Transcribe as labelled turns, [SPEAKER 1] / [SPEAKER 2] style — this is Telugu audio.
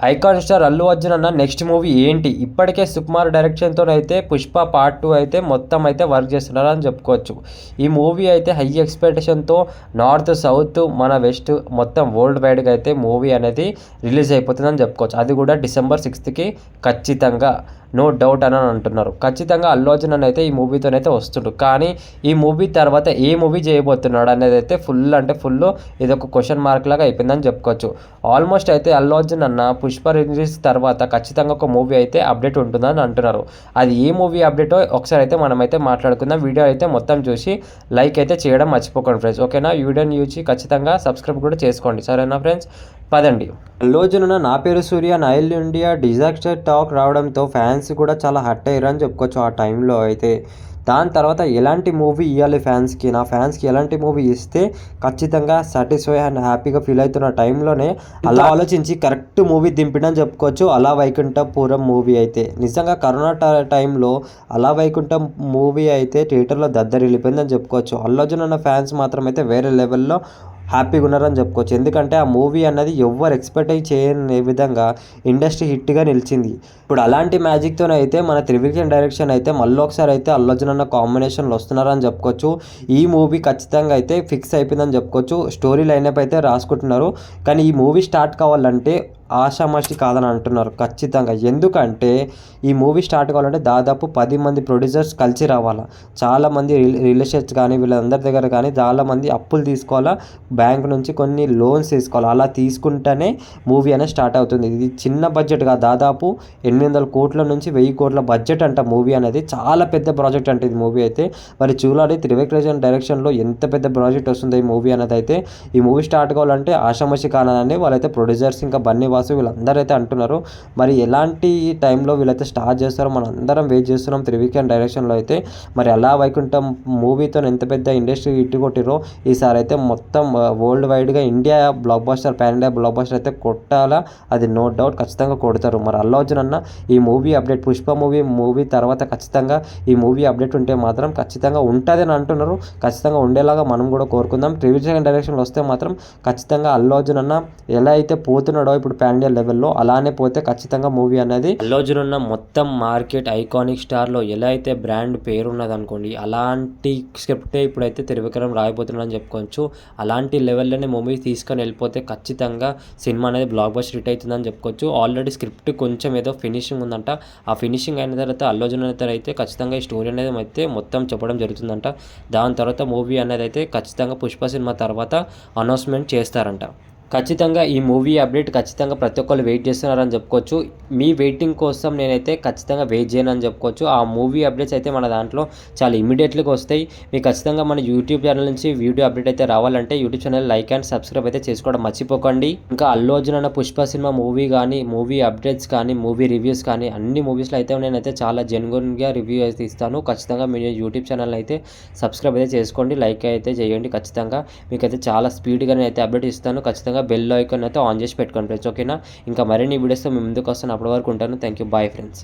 [SPEAKER 1] ఐకాన్ స్టార్ అల్లు అర్జున్ అన్న నెక్స్ట్ మూవీ ఏంటి? ఇప్పటికే సుకుమార్ డైరెక్షన్తో అయితే పుష్ప పార్ట్ టూ అయితే మొత్తం అయితే వర్క్ చేస్తున్నారు అని చెప్పుకోవచ్చు. ఈ మూవీ అయితే హై ఎక్స్పెక్టేషన్తో నార్త్ సౌత్ మన వెస్ట్ మొత్తం వరల్డ్ వైడ్గా అయితే మూవీ అనేది రిలీజ్ అయిపోతుందని చెప్పుకోవచ్చు. అది కూడా డిసెంబర్ సిక్స్త్కి ఖచ్చితంగా. నో డౌట్ అని అంటున్నారు. ఖచ్చితంగా అల్లు అర్జున్ అయితే ఈ మూవీతోనైతే వస్తుండు. కానీ ఈ మూవీ తర్వాత ఏ మూవీ చేయబోతున్నాడు అనేది అయితే ఫుల్ అంటే ఫుల్ ఇది ఒక క్వశ్చన్ మార్క్ లాగా అయిపోయిందని చెప్పుకోవచ్చు. ఆల్మోస్ట్ అయితే అల్లు అర్జున్ అన్న పుష్ప రిలీజ్ తర్వాత ఖచ్చితంగా ఒక మూవీ అయితే అప్డేట్ ఉంటుందని అంటున్నారు. అది ఏ మూవీ అప్డేటో ఒకసారి అయితే మనమైతే మాట్లాడుకుందాం. వీడియో అయితే మొత్తం చూసి లైక్ అయితే చేయడం మర్చిపోకండి ఫ్రెండ్స్ ఓకేనా వీడియోని చూసి ఖచ్చితంగా సబ్స్క్రైబ్ కూడా చేసుకోండి. సరేనా ఫ్రెండ్స్ పదండి. అల్లు అర్జున్ నా పేరు సూర్య నైల్ ఇండియా. డిజాస్టర్ టాక్ రావడంతో ఫ్యాన్స్ కూడా చాలా హట్ అయ్యారు అని చెప్పుకోవచ్చు ఆ టైంలో అయితే. దాని తర్వాత ఎలాంటి మూవీ ఇవ్వాలి ఫ్యాన్స్కి? నా ఫ్యాన్స్కి ఎలాంటి మూవీ ఇస్తే ఖచ్చితంగా సాటిస్ఫై అండ్ హ్యాపీగా ఫీల్ అవుతున్న టైంలోనే అలా ఆలోచించి కరెక్ట్ మూవీ దింపిడని చెప్పుకోవచ్చు. అలా వైకుంఠపురం మూవీ అయితే. నిజంగా కరోనా ట- టైంలో అలా వైకుంఠం మూవీ అయితే థియేటర్లో దద్దరిల్లిపోయిందని చెప్పుకోవచ్చు. అల్లు అర్జున్ అన్న ఫ్యాన్స్ మాత్రం అయితే వేరే లెవెల్లో హ్యాపీగా ఉన్నారని చెప్పుకోవచ్చు. ఎందుకంటే ఆ మూవీ అన్నది ఎవ్వరు ఎక్స్పెక్ట్ అయ్యి చేయని విధంగా ఇండస్ట్రీ హిట్గా నిలిచింది. ఇప్పుడు అలాంటి మ్యాజిక్తో అయితే మన త్రివిక్రమ్ డైరెక్షన్ అయితే మళ్ళీ ఒకసారి అయితే అల్లర్జున్ అన్న కాంబినేషన్లో వస్తున్నారని చెప్పుకోవచ్చు. ఈ మూవీ ఖచ్చితంగా అయితే ఫిక్స్ అయిపోయిందని చెప్పుకోవచ్చు. స్టోరీ లైనప్ అయితే రాసుకుంటున్నారు. కానీ ఈ మూవీ స్టార్ట్ కావాలంటే ఆషామాషి కాదని అంటున్నారు ఖచ్చితంగా. ఎందుకంటే ఈ మూవీ స్టార్ట్ కావాలంటే దాదాపు పది మంది ప్రొడ్యూసర్స్ కలిసి రావాలా. చాలామంది రిలేషన్స్ కానీ వీళ్ళందరి దగ్గర కానీ చాలామంది అప్పులు తీసుకోవాలా. బ్యాంక్ నుంచి కొన్ని లోన్స్ తీసుకోవాలి. అలా తీసుకుంటేనే మూవీ అనేది స్టార్ట్ అవుతుంది. ఇది చిన్న బడ్జెట్గా దాదాపు ఎనిమిది వందల కోట్ల నుంచి వెయ్యి కోట్ల బడ్జెట్ అంట మూవీ అనేది. చాలా పెద్ద ప్రాజెక్ట్ అంటే ఇది మూవీ అయితే. మరి చూడాలి త్రివిక్రమ్ డైరెక్షన్లో ఎంత పెద్ద ప్రాజెక్ట్ వస్తుంది ఈ మూవీ అనేది అయితే. ఈ మూవీ స్టార్ట్ కావాలంటే ఆషామషి కానని వాళ్ళైతే ప్రొడ్యూసర్స్ ఇంకా బన్నీ వాసు వీళ్ళందరూ అయితే అంటున్నారు. మరి ఎలాంటి టైంలో వీళ్ళైతే స్టార్ట్ చేస్తారో మనం అందరం వెయిట్ చేస్తున్నాం. త్రివిక్రమ్ డైరెక్షన్లో అయితే మరి అలా వైకుంఠం మూవీతో ఎంత పెద్ద ఇండస్ట్రీ ఇట్టు కొట్టిరో ఈసారి అయితే మొత్తం వరల్డ్ వైడ్గా India blockbuster pan India blockbuster అయితే కొట్టాలా? అది నో డౌట్ ఖచ్చితంగా కొడతారు. మరి అల్లు అర్జున్ అన్న ఈ movie update Pushpa movie movie తర్వాత ఖచ్చితంగా ఈ మూవీ అప్డేట్ ఉంటే మాత్రం ఖచ్చితంగా ఉంటుంది అని అంటున్నారు. ఖచ్చితంగా ఉండేలాగా మనం కూడా కోరుకుందాం. త్రివిక్రమ్ డైరెక్షన్లో వస్తే మాత్రం ఖచ్చితంగా అల్లు అర్జున్ అన్న ఎలా అయితే పోతున్నాడో ఇప్పుడు పాన్ ఇండియా లెవెల్లో అలానే పోతే ఖచ్చితంగా మూవీ అనేది అల్లు ఉన్న మొత్తం మార్కెట్ ఐకానిక్ స్టార్లో ఎలా అయితే బ్రాండ్ పేరు ఉన్నది అనుకోండి అలాంటి స్క్రిప్టే ఇప్పుడైతే త్రివిక్రమ్ రాయబోతున్నాడని చెప్పుకోవచ్చు. అలాంటి లెవెల్లోనే మూవీ తీసుకొని వెళ్ళిపోతే ఖచ్చితంగా సినిమా అనేది బ్లాక్ బస్ట్ హిట్ అవుతుందని చెప్పుకోవచ్చు. ఆల్రెడీ స్క్రిప్ట్ కొంచెం ఏదో ఫినిషింగ్ ఉందంట. ఆ ఫినిషింగ్ అయిన తర్వాత అల్లు అర్జున్ అయితే అయితే ఖచ్చితంగా ఈ స్టోరీ అనేది అయితే మొత్తం చెప్పడం జరుగుతుందంట. దాని తర్వాత మూవీ అనేది అయితే ఖచ్చితంగా పుష్ప సినిమా తర్వాత అనౌన్స్మెంట్ చేస్తారంట. ఖచ్చితంగా ఈ మూవీ అప్డేట్ ఖచ్చితంగా ప్రతి ఒక్కరు వెయిట్ చేస్తున్నారని చెప్పుకోవచ్చు. మీ వెయిటింగ్ కోసం నేనైతే ఖచ్చితంగా వెయిట్ చేయను అని చెప్పుకోవచ్చు. ఆ మూవీ అప్డేట్స్ అయితే మన దాంట్లో చాలా ఇమీడియట్లీగా వస్తాయి. మీకు ఖచ్చితంగా మన యూట్యూబ్ ఛానల్ నుంచి వీడియో అప్డేట్ అయితే రావాలంటే YouTube channel like and subscribe అయితే చేసుకోవడం మర్చిపోకండి. ఇంకా అల్లు అర్జున్ అన్న పుష్ప సినిమా మూవీ కానీ మూవీ అప్డేట్స్ కానీ మూవీ రివ్యూస్ కానీ అన్ని మూవీస్లో అయితే నేనైతే చాలా జెన్యున్గా రివ్యూ అయితే ఇస్తాను. ఖచ్చితంగా మీ యూట్యూబ్ ఛానల్ అయితే సబ్స్క్రైబ్ అయితే చేసుకోండి. లైక్ అయితే చేయండి ఖచ్చితంగా. మీకైతే చాలా స్పీడ్గా నేనైతే అప్డేట్ ఇస్తాను. ఖచ్చితంగా ఖచ్చితంగా బెల్ ఐకాన్ అయితే ఆన్ చేసి పెట్టుకోండి ఫ్రెండ్స్ ఓకేనా ఇంకా మరిన్ని వీడియోస్తో మేము ముందుకు వస్తాను. అప్పటి వరకు ఉంటాను. Thank you bye friends